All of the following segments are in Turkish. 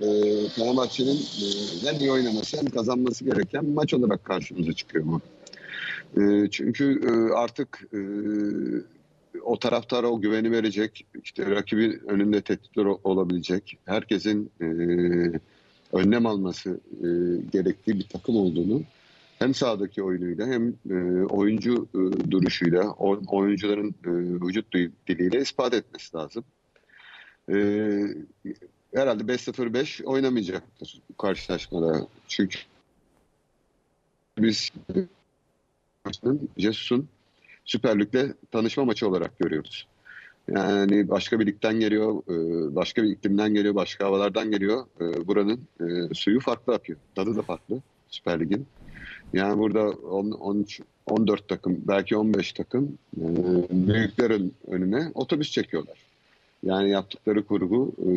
e, Fenerbahçe'nin e, hem iyi oynaması hem kazanması gereken maç olarak karşımıza çıkıyor bu. E, çünkü e, artık e, o taraftara o güveni verecek, işte rakibin önünde tehditler olabilecek, herkesin e, önlem alması e, gerektiği bir takım olduğunu hem sahadaki oyunuyla hem e, oyuncu e, duruşuyla, o, oyuncuların e, vücut dil- diliyle ispat etmesi lazım. E, herhalde 5-0-5 oynamayacaktır bu karşılaşmada. Çünkü biz Jesus'un Süper Lig'le tanışma maçı olarak görüyoruz. Yani başka bir ligden geliyor, e, başka bir iklimden geliyor, başka havalardan geliyor. E, Buranın e, suyu farklı akıyor. Tadı da farklı Süper Lig'in. Yani burada 10, 13, 14 takım, belki 15 takım büyüklerin önüne otobüs çekiyorlar. Yani yaptıkları kurgu e,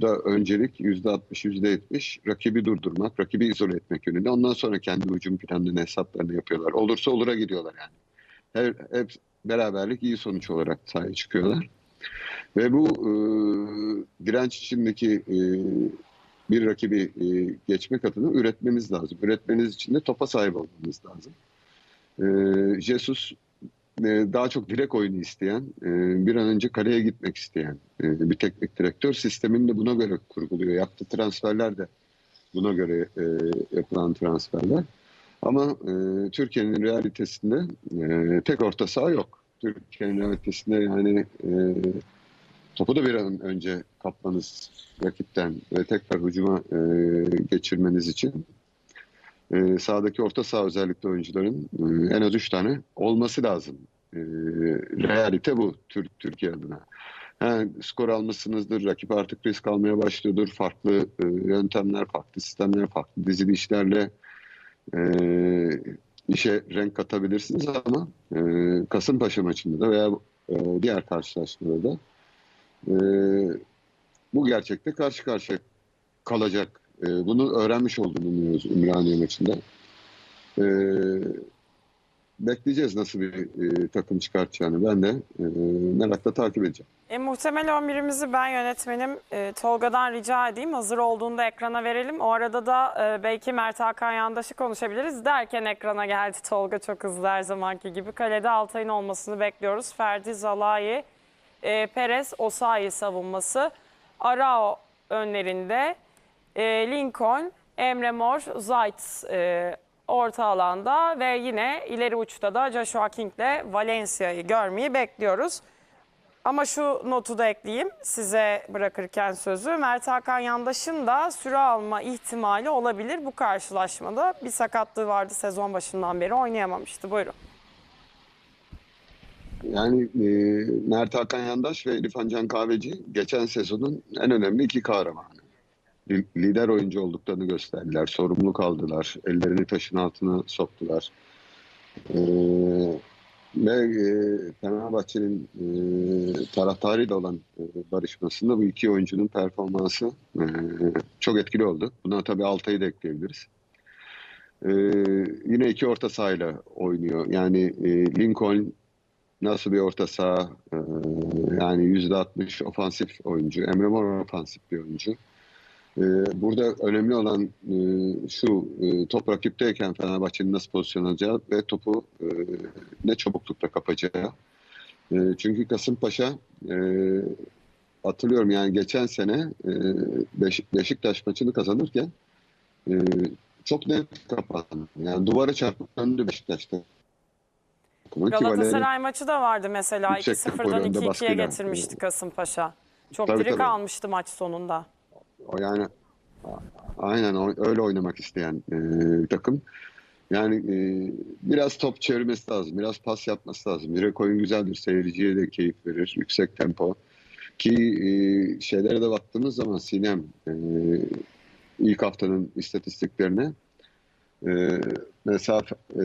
da öncelik %60, %70 rakibi durdurmak, rakibi izole etmek yönünde. Ondan sonra kendi hücum planlarını, hesaplarını yapıyorlar. Olursa olura gidiyorlar yani. Her, hep beraberlik iyi sonuç olarak sahaya çıkıyorlar. Ve bu e, direnç içindeki e, bir rakibi e, geçmek adına üretmeniz lazım. Üretmeniz için de topa sahip olmanız lazım. E, Jesus daha çok direkt oyunu isteyen, e, bir an önce kaleye gitmek isteyen e, bir teknik direktör. Sistemini de buna göre kurguluyor. Yaptığı transferler de buna göre e, yapılan transferler. Ama e, Türkiye'nin realitesinde e, tek orta saha yok. Türkiye'nin realitesinde yani e, topu da bir an önce kapmanız rakipten ve tekrar hücuma e, geçirmeniz için e, sahadaki orta saha özellikle oyuncuların e, en az üç tane olması lazım. E, realite bu Türk Türkiye adına. Ha, skor almışsınızdır, rakip artık risk almaya başlıyordur. Farklı e, yöntemler, farklı sistemler, farklı dizili işlerle e, işe renk katabilirsiniz ama e, Kasımpaşa maçında da veya e, diğer karşılaşmada da e, bu gerçekte karşı karşıya kalacak. E, bunu öğrenmiş olduğunu umuyoruz Ümraniye maçında. E, bekleyeceğiz nasıl bir e, takım çıkartacağını. Ben de e, merakla takip edeceğim. E, muhtemel 11'imizi ben yönetmenim e, Tolga'dan rica edeyim. Hazır olduğunda ekrana verelim. O arada da e, belki Mert Hakan Yandaş'ı konuşabiliriz. Derken ekrana geldi Tolga çok hızlı her zamanki gibi. Kalede Altay'ın olmasını bekliyoruz. Ferdi Zalai, e, Perez, Osayi savunması. Arao önlerinde. E, Lincoln, Emre Mor, Zayt e, orta alanda ve yine ileri uçta da Joshua King'le Valencia'yı görmeyi bekliyoruz. Ama şu notu da ekleyeyim size bırakırken sözü. Mert Hakan Yandaş'ın da süre alma ihtimali olabilir bu karşılaşmada. Bir sakatlığı vardı sezon başından beri oynayamamıştı. Buyurun. Yani e, Mert Hakan Yandaş ve İrfan Can Kahveci geçen sezonun en önemli iki kahramanı. Li- Lider oyuncu olduklarını gösterdiler. Sorumluluk aldılar. Ellerini taşın altına soktular. E, ve e, Fenerbahçe'nin e, taraftarıyla olan e, barışmasında bu iki oyuncunun performansı e, çok etkili oldu. Buna tabii Altay'ı da ekleyebiliriz. E, yine iki orta sahayla oynuyor. Yani e, Lincoln nasıl bir orta saha e, yani %60 ofansif oyuncu. Emre Mor ofansif bir oyuncu. E, burada önemli olan e, şu e, top rakipteyken Fenerbahçe'nin nasıl pozisyon alacağı ve topu e, ne çabuklukla kapacağı. Çünkü Kasımpaşa hatırlıyorum yani geçen sene Beşik, Beşiktaş maçını kazanırken çok net kapandı. Yani duvara çarpıp döndü Beşiktaş'ta. Galatasaray maçı da vardı mesela. Yüksek 2-0'dan tempo önde 2-2'ye baskıyla. getirmişti Kasımpaşa. Çok Tabii, diri tabii. kalmıştı maç sonunda. O yani aynen öyle oynamak isteyen e, takım. Yani e, biraz top çevirmesi lazım, biraz pas yapması lazım. Direkt oyun güzeldir, seyirciye de keyif verir, yüksek tempo. Ki e, şeylere de baktığımız zaman Sinem e, ilk haftanın istatistiklerine e, mesafe e,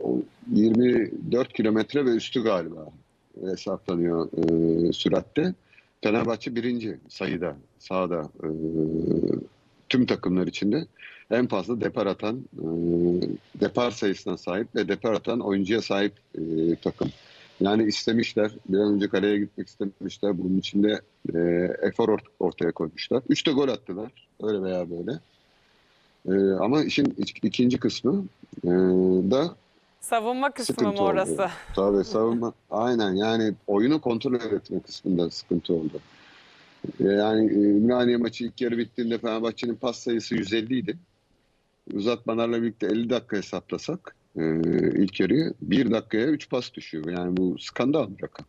o 24 kilometre ve üstü galiba hesaplanıyor e, süratte. Fenerbahçe birinci sayıda sahada e, tüm takımlar içinde en fazla depar atan e, depar sayısına sahip ve depar atan oyuncuya sahip e, takım. Yani istemişler. Bir an önce kaleye gitmek istemişler. Bunun için de e, efor ort- ortaya koymuşlar. Üç de gol attılar. Öyle veya böyle. E, ama işin ikinci kısmı e, da Savunma kısmı Sıkıntı mı oldu. orası? Tabii savunma aynen yani oyunu kontrol etme kısmında sıkıntı oldu. Ee, Yani e, Ümraniye maçı ilk yarı bittiğinde Fenerbahçe'nin pas sayısı 150 idi. Uzatmalarla birlikte 50 dakika hesaplasak e, ilk yarıyı 1 dakikaya 3 pas düşüyor. Yani bu skandal bir rakam.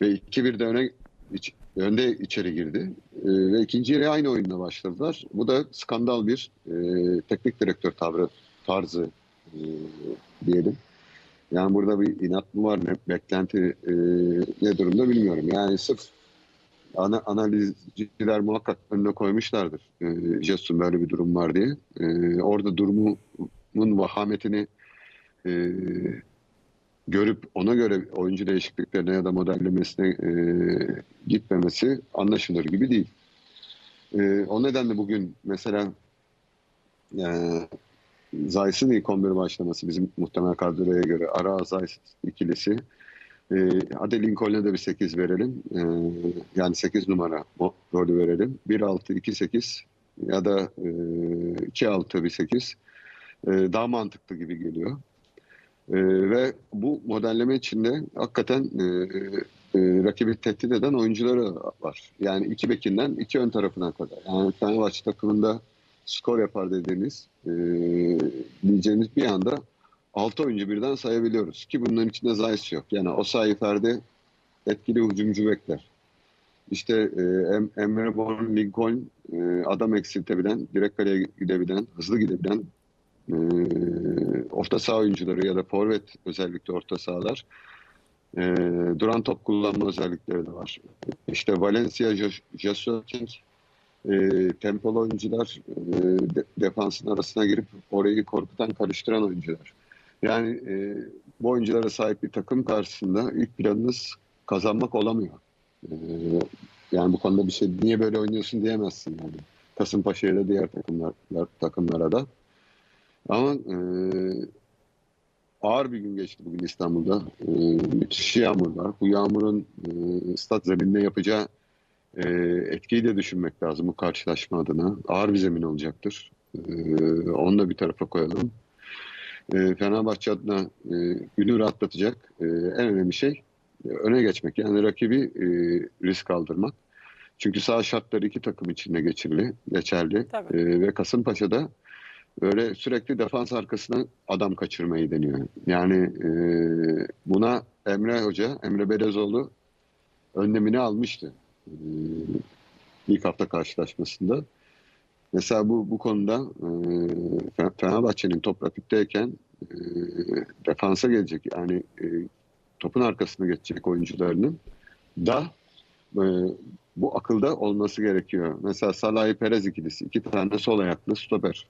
Ve 2-1 de öne iç- önde içeri girdi. E, ve ikinci yarı aynı oyunla başladılar. Bu da skandal bir e, teknik direktör tavrı tarzı e, diyelim. Yani burada bir inat mı var, ne, beklenti e, ne durumda bilmiyorum. Yani sırf ana, analizciler muhakkak önüne koymuşlardır. E, Jesus'un böyle bir durum var diye. E, orada durumun vahametini e, görüp ona göre oyuncu değişikliklerine ya da modellemesine e, gitmemesi anlaşılır gibi değil. E, o nedenle bugün mesela e, Zayt'ın ilk 11 başlaması bizim muhtemel kadroya göre ara Zayt ikilisi. E, hadi Lincoln'e de bir 8 verelim. E, yani 8 numara rolü verelim. 1-6-2-8 ya da e, 2-6 bir 8 e, daha mantıklı gibi geliyor. E, ve bu modelleme içinde hakikaten e, e, rakibi tehdit eden oyuncuları var. Yani iki bekinden iki ön tarafına kadar. Yani Fenerbahçe takımında skor yapar dediğiniz e, diyeceğiniz bir anda 6 oyuncu birden sayabiliyoruz. Ki bunların içinde Zayt yok. Yani o sayferde etkili hücumcu bekler. İşte e, Em- Emre Bon, Lincoln e, adam eksiltebilen, direkt kaleye gidebilen, hızlı gidebilen e, orta saha oyuncuları ya da forvet özellikle orta sahalar e, duran top kullanma özellikleri de var. İşte Valencia, Jo- Joshua King e, tempolu oyuncular e, de- defansın arasına girip orayı korkutan, karıştıran oyuncular. Yani e, bu oyunculara sahip bir takım karşısında ilk planınız kazanmak olamıyor. E, yani bu konuda bir şey niye böyle oynuyorsun diyemezsin yani. Kasımpaşa'ya da diğer takımlar, takımlara da. Ama e, ağır bir gün geçti bugün İstanbul'da. E, müthiş yağmur var. Bu yağmurun e, stat zeminine yapacağı e, etkiyi de düşünmek lazım bu karşılaşma adına. Ağır bir zemin olacaktır. E, onu da bir tarafa koyalım. E, Fenerbahçe adına e, günü rahatlatacak e, en önemli şey e, öne geçmek. Yani rakibi e, risk aldırmak. Çünkü sağ şartları iki takım içinde geçerli, geçerli. Tabii. E, ve Kasımpaşa'da böyle sürekli defans arkasına adam kaçırmayı deniyor. Yani e, buna Emre Hoca, Emre Belezoğlu önlemini almıştı. E, ilk hafta karşılaşmasında. Mesela bu bu konuda e, Fe- Fenerbahçe'nin top rakipteyken e, defansa gelecek yani e, topun arkasına geçecek oyuncularının da e, bu akılda olması gerekiyor. Mesela Salah'ı Perez ikilisi iki tane sol ayaklı stoper